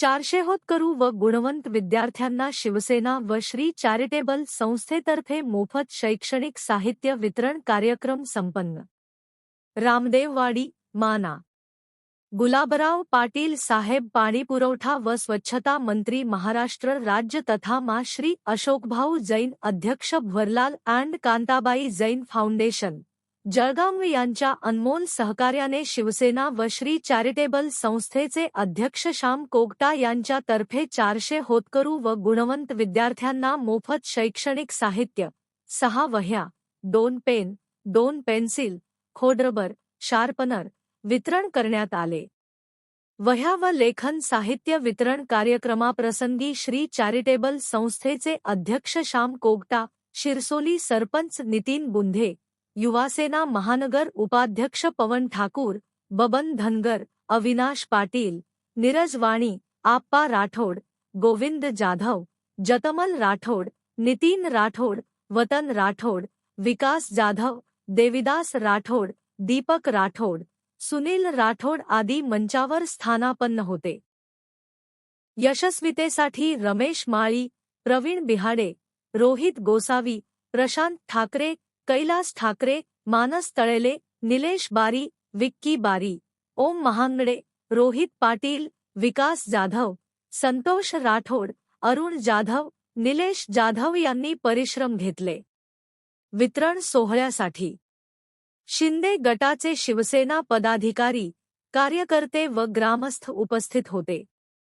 चारशेहोत करू व गुणवंत विद्यार्थ्यांना शिवसेना व श्री चॅरिटेबल संस्थेतर्फे मोफत शैक्षणिक साहित्य वितरण कार्यक्रम संपन्न. रामदेववाडी माना. गुलाबराव पाटील साहेब पाणीपुरवठा व स्वच्छता मंत्री महाराष्ट्र राज्य तथा मा श्री अशोकभाऊ जैन अध्यक्ष भरलाल अँड कांताबाई जैन फाउंडेशन. जळगाव यांच्या अनमोल सहकार्याने शिवसेना व श्री चॅरिटेबल संस्थेचे अध्यक्ष श्याम कोगटा यांच्या तर्फे चारशे होतकरू व गुणवंत विद्यार्थ्यांना मोफत शैक्षणिक साहित्य सहा वह्या दोन पेन दोन पेन्सिल खोडरबर शार्पनर वितरण करण्यात आले. वह्या व लेखन साहित्य वितरण कार्यक्रमाप्रसंगी श्री चॅरिटेबल संस्थेचे अध्यक्ष श्याम कोगटा शिरसोली सरपंच नितीन बुंधे युवासेना महानगर उपाध्यक्ष पवन ठाकूर बबन धनगर अविनाश पाटील नीरज वाणी आप्पा राठोड गोविंद जाधव जतमल राठोड नितीन राठोड वतन राठोड विकास जाधव देविदास राठोड दीपक राठोड सुनील राठोड आदी मंचावर स्थानापन्न होते. यशस्वितेसाठी रमेश माळी प्रवीण बिहाडे रोहित गोसावी प्रशांत ठाकरे कैलास ठाकरे मानस तळेले निलेश बारी विक्की बारी ओम महांगडे रोहित पाटील विकास जाधव संतोष राठोड अरुण जाधव निलेश जाधव यांनी परिश्रम घेतले. वितरण सोहळ्यासाठी. शिंदे गटाचे शिवसेना पदाधिकारी कार्यकर्ते व ग्रामस्थ उपस्थित होते.